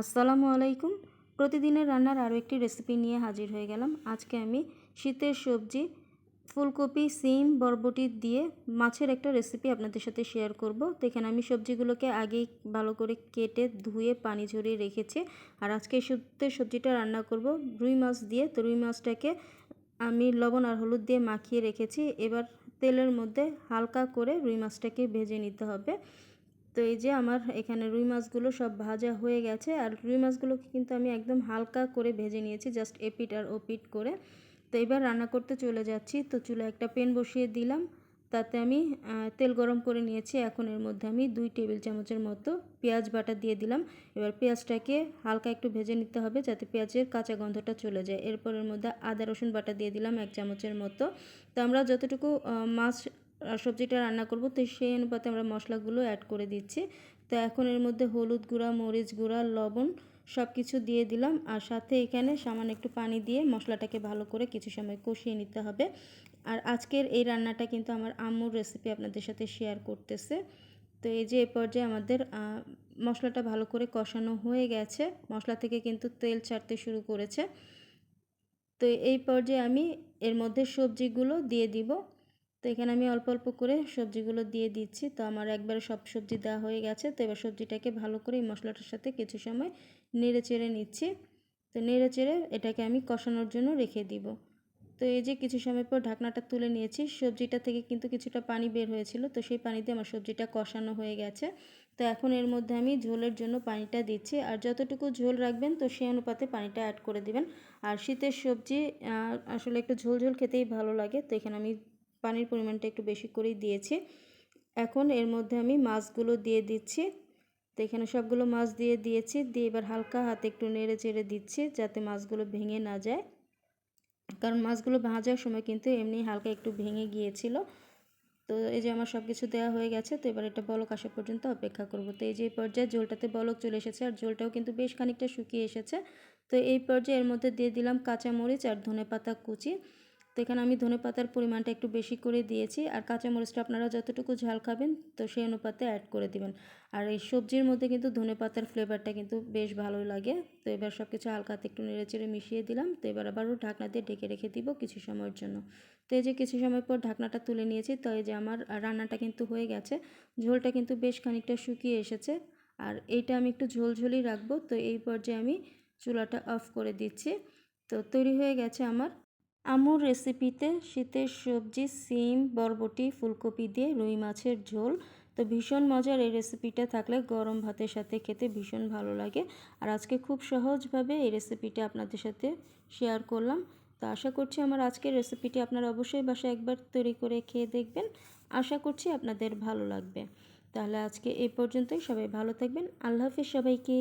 আসসালামু আলাইকুম। প্রতিদিনের রান্নার আরও একটি রেসিপি নিয়ে হাজির হয়ে গেলাম। আজকে আমি শীতের সবজি, ফুলকপি, সিম, বরবটি দিয়ে মাছের একটা রেসিপি আপনাদের সাথে শেয়ার করব। তো এখানে আমি সবজিগুলোকে আগেই ভালো করে কেটে ধুয়ে পানি ঝরিয়ে রেখেছি। আর আজকে শীতের সবজিটা রান্না করব। রুই মাছ দিয়ে, তো রুই মাছটাকে আমি লবণ আর হলুদ দিয়ে মাখিয়ে রেখেছি। এবার তেলের মধ্যে হালকা করে রুই মাছটাকে ভেজে নিতে হবে। তো এই যে আমার এখানে রুই মাছগুলো সব ভাজা হয়ে গেছে, আর রুই মাছগুলোকে কিন্তু আমি একদম হালকা করে ভেজে নিয়েছি জাস্ট এপিট আর ওপিট করে। তো এবার রান্না করতে চলে যাচ্ছি, তো চুলে একটা পেন বসিয়ে দিলাম, তাতে আমি তেল গরম করে নিয়েছি, এখন এর মধ্যে আমি দুই টেবিল চামচের মতো পেঁয়াজ বাটা দিয়ে দিলাম। এবার পেঁয়াজটাকে হালকা একটু ভেজে নিতে হবে, যাতে পেঁয়াজের কাঁচা গন্ধটা চলে যায়। এরপর এর মধ্যে আদা রসুন বাটা দিয়ে দিলাম এক চামচের মতো। তো আমরা যতটুকু মাছ সবজিটা রান্না করব। তো সেই অনুপাতে আমরা মশলাগুলো অ্যাড করে দিচ্ছি। তো এখন এর মধ্যে হলুদ গুঁড়া, মরিচ গুঁড়া, লবণ সব কিছু দিয়ে দিলাম। আর সাথে এখানে সামান্য একটু পানি দিয়ে মশলাটাকে ভালো করে কিছু সময় কষিয়ে নিতে হবে। আর আজকের এই রান্নাটা কিন্তু আমার আম্মুর রেসিপি আপনাদের সাথে শেয়ার করতেছে। তো এই যে এ পর্যায়ে আমাদের মশলাটা ভালো করে কষানো হয়ে গেছে। মশলা থেকে কিন্তু তেল ছাড়তে শুরু করেছে। তো এই পর্যায়ে আমি এর মধ্যে সবজিগুলো দিয়ে দিব। তো এখানে আমি অল্প অল্প করে সবজিগুলো দিয়ে দিচ্ছি। তো আমার একবারে সব সবজি দেওয়া হয়ে গেছে। তো এবার সবজিটাকে ভালো করে এই মশলাটার সাথে কিছু সময় নেড়ে চেড়ে নিচ্ছি। তো নেড়ে চেড়ে এটাকে আমি কষানোর জন্য রেখে দিব। তো এই যে কিছু সময় পর ঢাকনাটা তুলে নিয়েছি, সবজিটা থেকে কিন্তু কিছুটা পানি বের হয়েছিল। তো সেই পানিতে আমার সবজিটা কষানো হয়ে গেছে। তো এখন এর মধ্যে আমি ঝোলের জন্য পানিটা দিচ্ছি। আর যতটুকু ঝোল রাখবেন, তো সেই অনুপাতে পানিটা অ্যাড করে দিবেন। আর শীতের সবজি আসলে একটু ঝোল ঝোল খেতেই ভালো লাগে। তো এখানে আমি পানির পরিমাণটা একটু বেশি করেই দিয়েছি। এখন এর মধ্যে আমি মাছগুলো দিয়ে দিচ্ছি। তো এখানে সবগুলো মাছ দিয়ে দিয়েছি। দিয়ে এবার হালকা হাতে একটু নেড়ে চেড়ে দিচ্ছি যাতে মাছগুলো ভেঙে না যায়। কারণ মাছগুলো ভাজার সময় কিন্তু এমনি হালকা একটু ভেঙে গিয়েছিল। তো এই যে আমার সব কিছু দেওয়া হয়ে গেছে, তো এবার এটা বলক আসা পর্যন্ত অপেক্ষা করব। তো এই যে পর্যায়ে জলটাতে বলক চলে এসেছে আর জলটাও কিন্তু বেশ খানিকটা শুকিয়ে এসেছে। তো এই পর্যায়ে এর মধ্যে দিয়ে দিলাম কাঁচামরিচ আর ধনে পাতা কুচি। তো এখানে আমি ধনে পাতার পরিমাণটা একটু বেশি করে দিয়েছি, আর কাঁচামরিচটা আপনারা যতটুকু ঝাল খাবেন, তো সেই অনুপাতে অ্যাড করে দিবেন। আর এই সবজির মধ্যে কিন্তু ধনে পাতার ফ্লেভারটা কিন্তু বেশ ভালো লাগে। তো এবার সব কিছু হালকাতে একটু নেড়ে চেড়ে মিশিয়ে দিলাম, তো এবার আবারও ঢাকনা দিয়ে ঢেকে রেখে দিব কিছু সময়ের জন্য। তো এই যে কিছু সময় পর ঢাকনাটা তুলে নিয়েছি, তো এই যে আমার রান্নাটা কিন্তু হয়ে গেছে। ঝোলটা কিন্তু বেশ খানিকটা শুকিয়ে এসেছে, আর এইটা আমি একটু ঝোলঝোলই রাখব। তো এই পর্যায়ে আমি চুলাটা অফ করে দিচ্ছি। তো তৈরি হয়ে গেছে আমার আমুর রেসিপিতে শীতের সবজি, সিম, বরবটি, ফুলকপি দিয়ে রুই মাছের ঝোল। তো ভীষণ মজার এই রেসিপিটা থাকলে গরম ভাতের সাথে খেতে ভীষণ ভালো লাগে। আর আজকে খুব সহজভাবে এই রেসিপিটা আপনাদের সাথে শেয়ার করলাম। তো আশা করছি আমার আজকের রেসিপিটি আপনারা অবশ্যই বাসায় একবার তৈরি করে খেয়ে দেখবেন। আশা করছি আপনাদের ভালো লাগবে। তাহলে আজকে এই পর্যন্তই। সবাই ভালো থাকবেন। আল্লাহ হাফিজ সবাইকে।